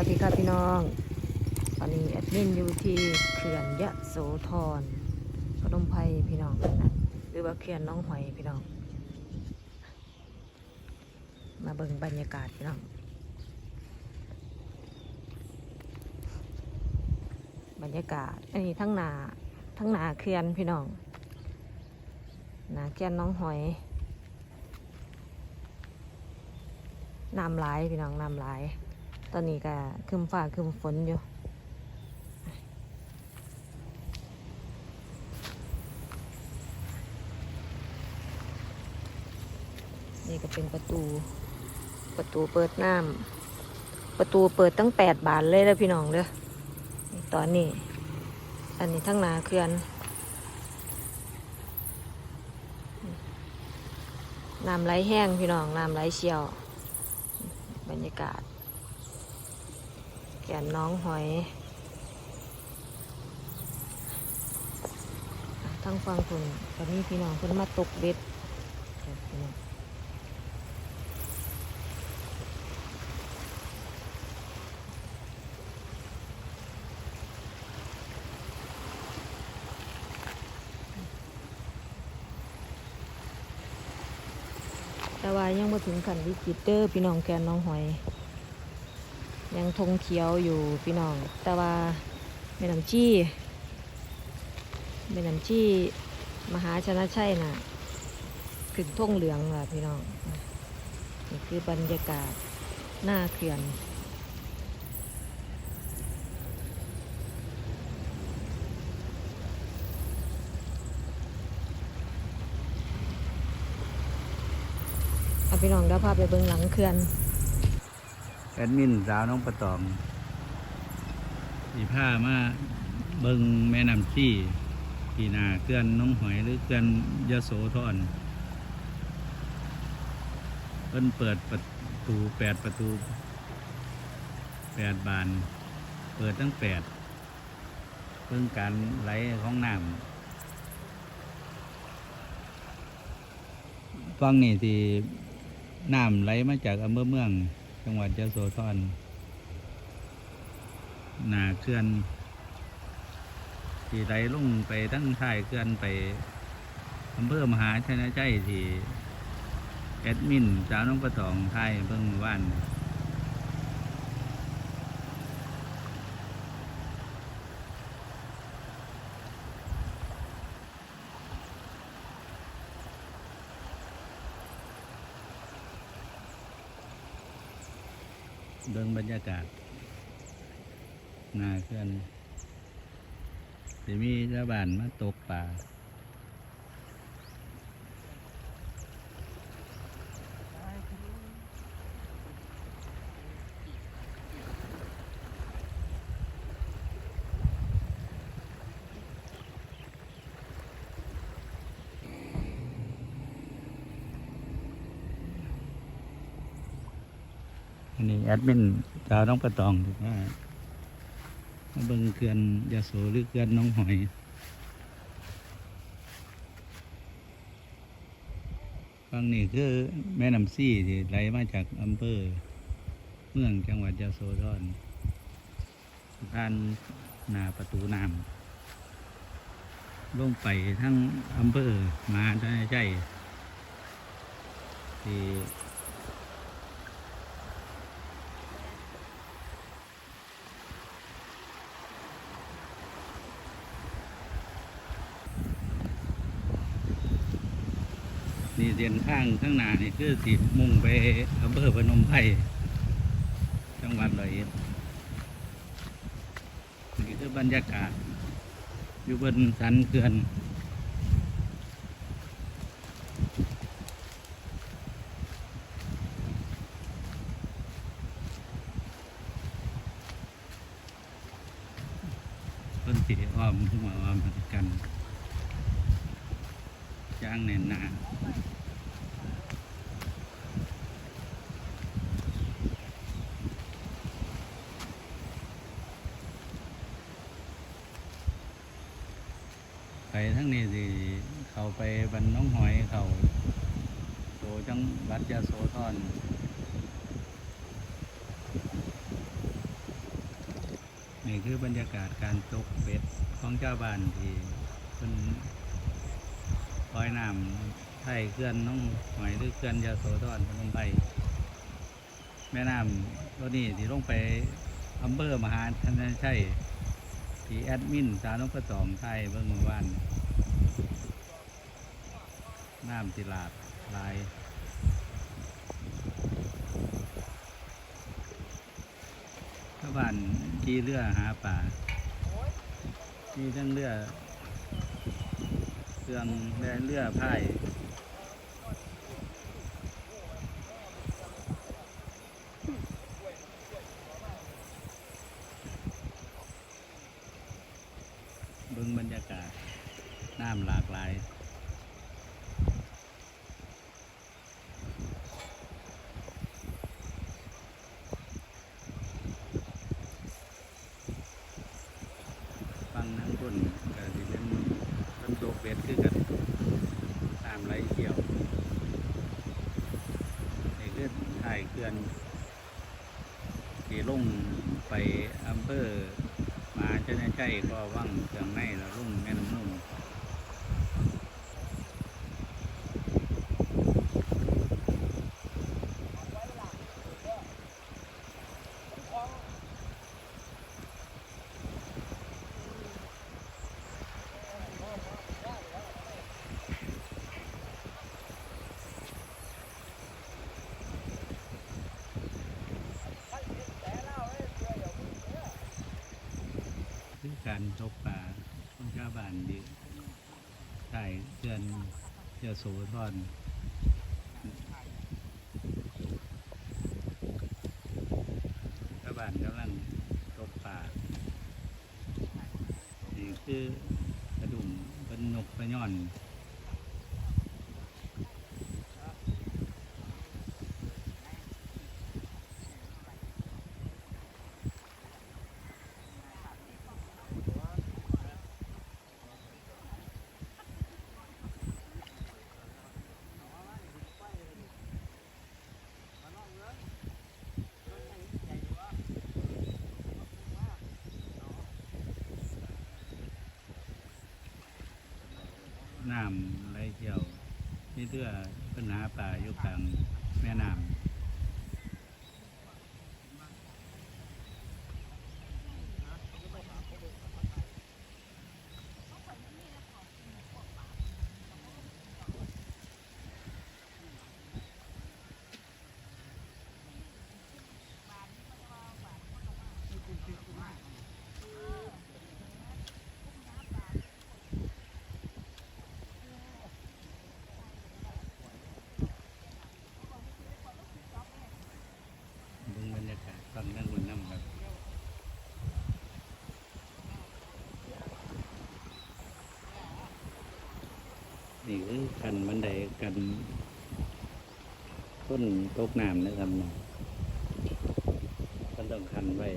วัสดีครับพี่น้อง ตอนนี้แอดมินอยู่ที่เขื่อนยะโสธรพนมไพรพี่น้องนะหรือว่าเขื่อนน้องหอยพี่น้อง มาเบิ่งบรรยากาศพี่น้อง บรรยากาศอันนี้ทั้งหนาทั้งหนาเขื่อนพี่น้องหนาเขื่อนน้องหอยน้ำไหลพี่น้องน้ำไหล ตอนนี้ก็ครึมฟ้าครึมฝนอยู่นี่ก็เป็นประตู ประตูเปิดน้ำประตูเปิดตั้งแปดบานเลยแล้วพี่น้องเด้อตอนนี้ อันนี้ทั้งนาเขื่อนน้ำไหลแห้งพี่น้องน้ำไหลเชี่ยว บรรยากาศ แก่นน้องหอย ทั้งฟังคุณตอนนี้พี่น้องเพิ่นมาตกเบ็ดแต่ว่ายังมาถึงขันวิกฤตเด้อพี่น้องแกนน้องหอย ยังทงเขียวอยู่พี่น้อง แต่ว่าแม่น้ำจี้แม่น้ำจี้มหาชนะชัยน่ะขึ้นทงเหลืองล่ะพี่น้องนี่คือบรรยากาศหน้าเขื่อนพี่น้องเดี๋ยวพาไปเบิ่งหลังเขื่อน แอดมินสาวน้องประตอมสีผ้ามาเบิงแม่น้ำชี้ปีนาเกลือนน้องหอยหรือเกลือนยโสธรเพิ่นเปิดประตูแปดประตูแปดบาน เปิดตั้งแปดเพิ่งการไหลของน้ำฟังนี่ที่น้ำไหลมาจากอำเภอเมือง จังหวัดยะโสธรหนาเขื่อนที่ไหลลงไปตั้งท้ายเขื่อนไปอำเภอมหาชนะใจที่แอดมินสาวน้องประตองไทยเบิ่งว่าน เบิ่งบรรยากาศนาเขื่อนจะมีชาวบ้านมาตกป่า อันนี้แอดมินดาวน้องประตองถูกว่ามาเบิ่งเขื่อนยาโสหรือเขื่อนน้องหอยฟังนี่คือแม่น้ำซี่ที่ไหลมาจากอำเภอเมืองจังหวัดยาโสธรผ่านหน้าประตูน้ำลงไปทั้งอำเภอมหาชนใจที่ เดินข้างข้างหน้านี่คือสิมุ่งไปอำเภอพนมไพรจังหวัดร้อยเอ็ดนี่คือบรรยากาศ อยู่บนสันเขื่อนต้นสีอ้อมขึ้นมาอ้อมกันจ้างแน่นหนา ไปทั้งนี้สิเขา ไปบันน้องหอยเขาโตจังหวัดยาโสธรนี่คือบรรยากาศการตกเบ็ดของเจ้าบ้านที่เป็นปล่อยน้ำไทยเคลื่อนน้องหอยหรือเคลื่อนยาโสธรพนมไพรแม่น้ำตัวนี้ที่ลงไปอำเภอมหาธนชัยที่แอดมินสาวนกกระจอมไทยเบิ่งเมื่อวาน น้ำติลาดลายชาวบ้านขี่เรือหาป่ามีทั้งเรือเครื่องและเรือพายเบิ่งบรรยากาศน้ำหลากหลายางทั้งคนก็สิเป็นต้นโตกเบ็ดคือกันตามไหลเกี่ยวในี่คือถ่ายเขื่อนที่ลงไปอำเภอมหาชนชัยก็ว่างเครื่องในแล้วลง การตกปลาของชาวบ้านดีถ่ายเขื่อนเจ้าโสธรชาวบ้านกำลังตกปลานี่คือกระดุมเป็นนกกระย่อน น้ำไหลเชี่ยวนี่เตื้อปัญหาป่าอยู่กลางแม่น้ำเบิ่งบรรยากาศฟังทั้งบนน้ำครับ นี่คือกันบันไดกันต้นตกน้ำนะครับเนต้องคันไว้